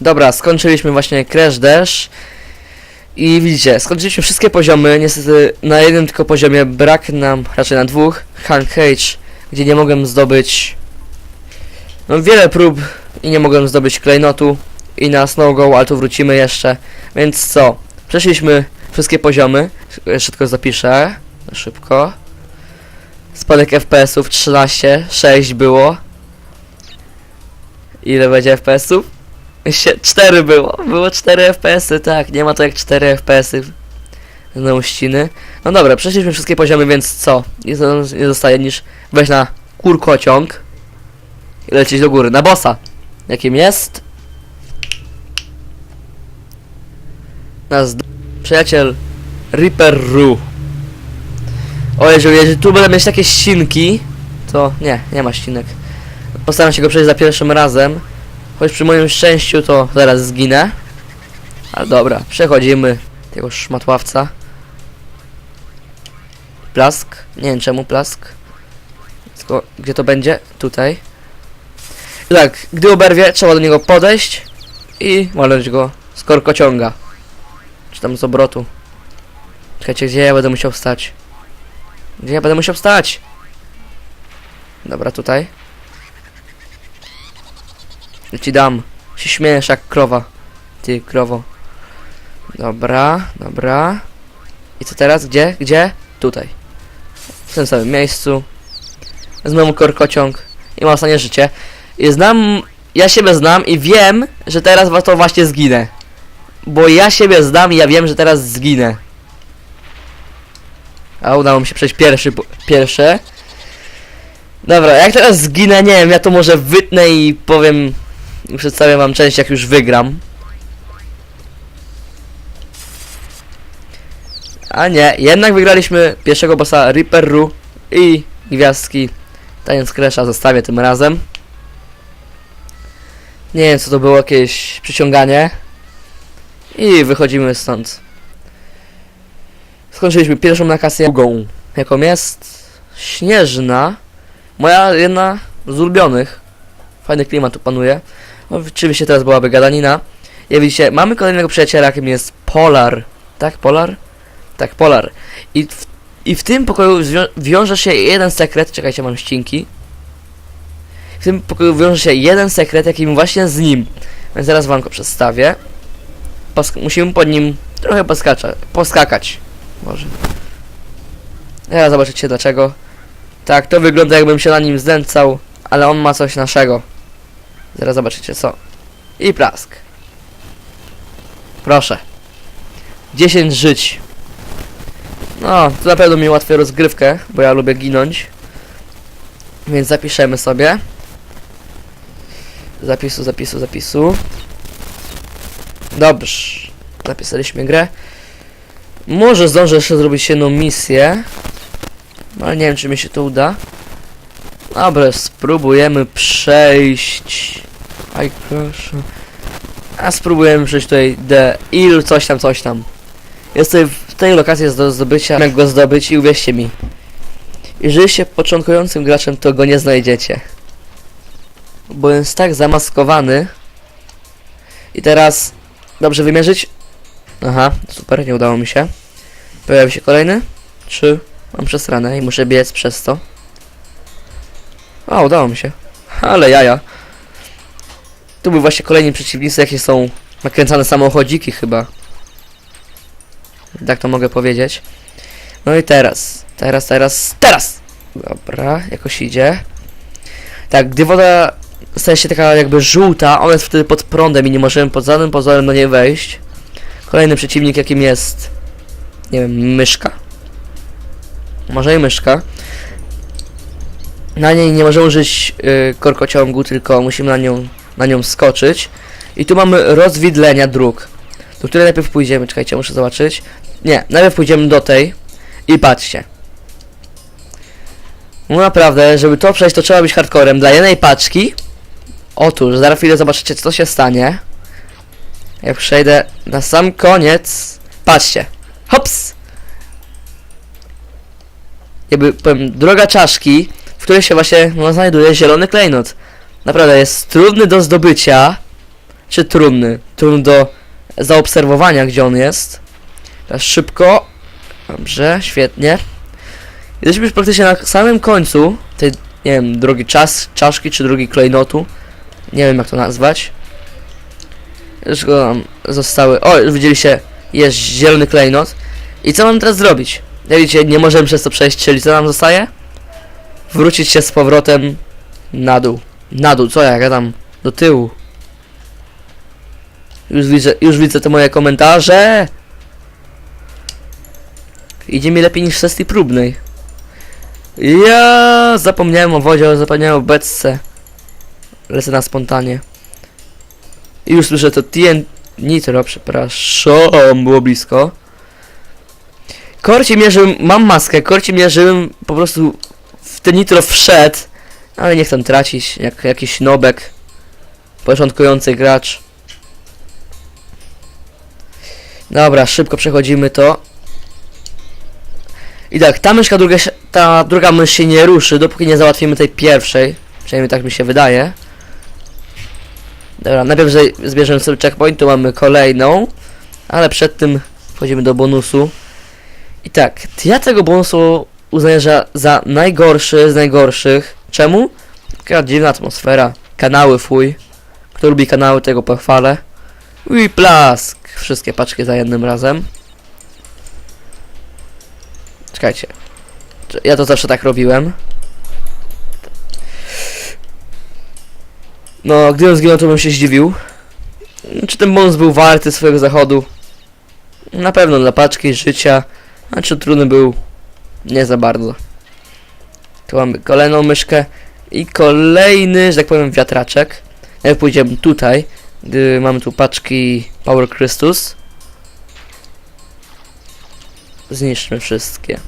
Dobra, skończyliśmy właśnie Crash Dash. I widzicie, skończyliśmy wszystkie poziomy. Niestety na jednym tylko poziomie brak nam, raczej na dwóch, Hank Cage, gdzie nie mogłem zdobyć no, wiele prób i nie mogłem zdobyć klejnotu. I na Snow Go, ale tu wrócimy jeszcze. Więc co? Przeszliśmy wszystkie poziomy. Jeszcze tylko zapiszę. Szybko. Spadek FPS-ów 13, 6 było. Ile będzie FPS-ów? Sie- 4 było. Było 4 FPS-y, tak. Nie ma to jak 4 FPS-y. Znowu ściny. No dobra, przeszliśmy wszystkie poziomy, więc co? Zo- nie zostaje niż wejść na kurkociąg i lecieć do góry, na bossa. Jakim jest? Nasz d- przyjaciel Reaper Ru. O, jeżeli, jeżeli tu będę mieć takie ścinki, to nie, nie ma ścinek. Postaram się go przejść za pierwszym razem. Choć przy moim szczęściu to zaraz zginę. Ale dobra, przechodzimy tego szmatławca. Plask. Nie wiem czemu plask. Tylko gdzie to będzie? Tutaj. Tak, gdy oberwie, trzeba do niego podejść i walnąć go z korkociąga. Czy tam z obrotu. Czekajcie, gdzie ja będę musiał wstać? Gdzie ja będę musiał wstać? Dobra, tutaj. Ja ci dam. Się śmiejesz jak krowa. Ty, krowo. Dobra, dobra. I co teraz? Gdzie? Gdzie? Tutaj. W tym samym miejscu. Znowu korkociąg. I mam ostatnie życie. I znam... Ja siebie znam i wiem, że teraz to właśnie zginę. Bo ja siebie znam i ja wiem, że teraz zginę. A udało mi się przejść pierwszy, pierwsze. Dobra, jak teraz zginę, nie wiem, ja to może wytnę i powiem... Przedstawię wam część, jak już wygram. A nie, jednak wygraliśmy pierwszego bossa Reaper Ru i gwiazdki Taniec Crasha zostawię tym razem. Nie wiem co to było, jakieś przyciąganie. I wychodzimy stąd. Skończyliśmy pierwszą nakację drugą, jaką jest Śnieżna. Moja jedna z ulubionych. Fajny klimat tu panuje. No, Oczywiście teraz byłaby gadanina. Jak widzicie, mamy kolejnego przyjaciela, jakim jest Polar. Tak, Polar? Tak, Polar. I w, i w tym pokoju wiąże się jeden sekret. Czekajcie, mam ścinki. W tym pokoju wiąże się jeden sekret, jakim właśnie z nim. Więc zaraz wam go przedstawię. Musimy pod nim trochę poskacza- poskakać. Może. Teraz zobaczycie dlaczego. Tak, to wygląda jakbym się na nim znęcał, ale on ma coś naszego. Zaraz zobaczycie co. I plask. Proszę. 10 żyć. No, to na pewno mi ułatwia rozgrywkę, bo ja lubię ginąć. Więc zapiszemy sobie. Zapisu, zapisu, zapisu. Dobrze. Zapisaliśmy grę. Może zdążę jeszcze zrobić jedną misję. Ale nie wiem, czy mi się to uda. Dobra, spróbujemy przejść. Aj, proszę. A spróbujemy przejść tutaj The Il, coś tam, coś tam. Jest tutaj w tej lokacji jest do zdobycia, jak go zdobyć i uwierzcie mi. Jeżeli się początkującym graczem, to go nie znajdziecie. Bo jest tak zamaskowany. I teraz dobrze wymierzyć. Aha, super, nie udało mi się. Pojawi się kolejny. Trzy. Mam przesranę i muszę biec przez to. A, udało mi się. Ale jaja. Tu były właśnie kolejni przeciwnicy, jakie są nakręcane samochodziki chyba. Tak to mogę powiedzieć. No i teraz. Teraz, teraz, teraz! Dobra, jakoś idzie. Tak, gdy woda staje się taka jakby żółta, ona jest wtedy pod prądem i nie możemy pod żadnym pozorem do niej wejść. Kolejny przeciwnik jakim jest... Nie wiem, myszka. Może i myszka. Na niej nie możemy użyć y, korkociągu, tylko musimy na nią, na nią skoczyć. I tu mamy rozwidlenia dróg. Do której najpierw pójdziemy, czekajcie, muszę zobaczyć. Nie, najpierw pójdziemy do tej i patrzcie. No naprawdę, żeby to przejść, to trzeba być hardcorem. Dla jednej paczki. Otóż, zaraz chwilę zobaczycie, co się stanie. Jak przejdę na sam koniec. Patrzcie. Hops! Jakby powiem, droga czaszki, w której się właśnie no, znajduje zielony klejnot. Naprawdę jest trudny do zdobycia. czy trumny. Trumny do zaobserwowania, gdzie on jest. Teraz szybko. Dobrze, świetnie. Jesteśmy już praktycznie na samym końcu tej, nie wiem, drogi czas, czaszki, czy drogi klejnotu. Nie wiem jak to nazwać. Już go nam zostały. O, już widzieliście, jest zielony klejnot. I co mam teraz zrobić? Jak widzicie, nie możemy przez to przejść, czyli co nam zostaje? Wrócić się z powrotem na dół. Na dół, co ja gadam? Do tyłu. Już widzę, już widzę te moje komentarze. Idzie mi lepiej niż w sesji próbnej. Ja zapomniałem o wodzie, zapomniałem o beczce. Lecę na spontanie. I już słyszę to TN... Nitro, przepraszam, było blisko. Korci żebym... Mam maskę, korci żebym po prostu w te nitro wszedł. Ale nie chcę tracić, jak jakiś nobek. Początkujący gracz. Dobra, szybko przechodzimy to. I tak, ta myszka druga, ta druga mysz się nie ruszy, dopóki nie załatwimy tej pierwszej. Przynajmniej tak mi się wydaje. Dobra, najpierw zbierzemy sobie checkpoint, tu mamy kolejną. Ale przed tym wchodzimy do bonusu. I tak, ja tego bonusu uznaję za, za najgorszy z najgorszych. Czemu? Taka dziwna atmosfera. Kanały fuj. Kto lubi kanały, tego pochwalę. I plask. Wszystkie paczki za jednym razem. Czekajcie. Ja to zawsze tak robiłem. No, gdybym zginął, to bym się zdziwił. Czy ten bonus był warty swojego zachodu? Na pewno dla paczki, życia. A czy trudny był? Nie za bardzo. Tu mamy kolejną myszkę i kolejny, że tak powiem, wiatraczek. Jak pójdziemy tutaj, gdy mamy tu paczki Power Christus. Zniszczmy wszystkie.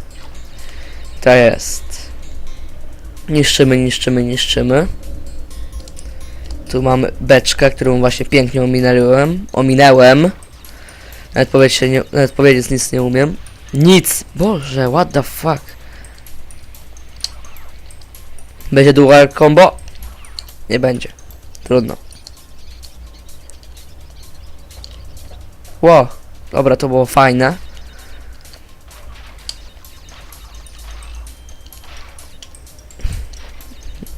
To jest. Niszczymy, niszczymy, niszczymy. Tu mamy beczkę, którą właśnie pięknie ominęłem. Ominęłem. Nawet powiedzieć, nie, nawet powiedzieć nic nie umiem. Nic! Boże, what the fuck? Będzie dual combo? Nie będzie. Trudno. Ło, dobra, to było fajne.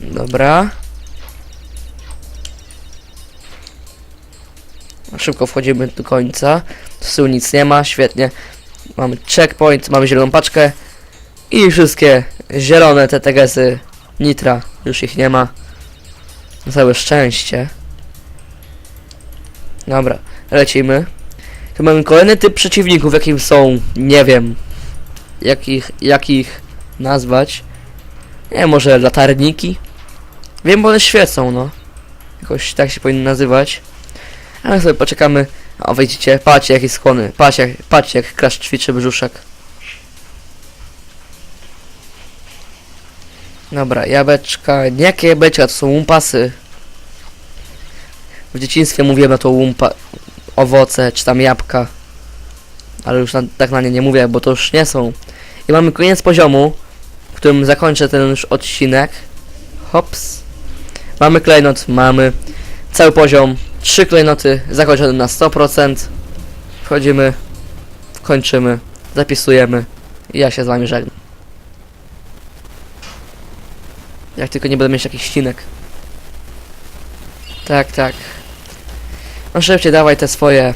Dobra. Szybko wchodzimy do końca. Tyłu nic nie ma, świetnie. Mamy checkpoint, mamy zieloną paczkę. I wszystkie zielone TTGS-y Nitra. Już ich nie ma. Na całe szczęście. Dobra, lecimy. Tu mamy kolejny typ przeciwników, jakim są, nie wiem, jakich, jakich nazwać. Nie może latarniki? Wiem, bo one świecą, no. Jakoś tak się powinny nazywać. Ale sobie poczekamy. O, widzicie, patrzcie jakie skłony. Patrzcie, jak, patrzcie jak Crash ćwiczy brzuszek. Dobra, jabłeczka. Nie jakie jabłeczka, to są łumpasy. W dzieciństwie mówiłem na to łumpa... Owoce, czy tam jabłka. Ale już na, tak na nie nie mówię, bo to już nie są. I mamy koniec poziomu, w którym zakończę ten już odcinek. Hops. Mamy klejnot, mamy cały poziom. Trzy klejnoty zakończone na 100%. Wchodzimy, kończymy, zapisujemy i ja się z wami żegnam. Jak tylko nie będę mieć jakichś ścinek. Tak, tak. No szybciej dawaj te swoje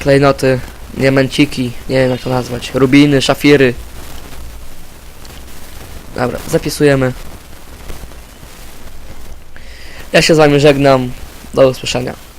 klejnoty, diamenciki, nie wiem jak to nazwać, rubiny, szafiry. Dobra, zapisujemy. Ja się z wami żegnam. Do usłyszenia.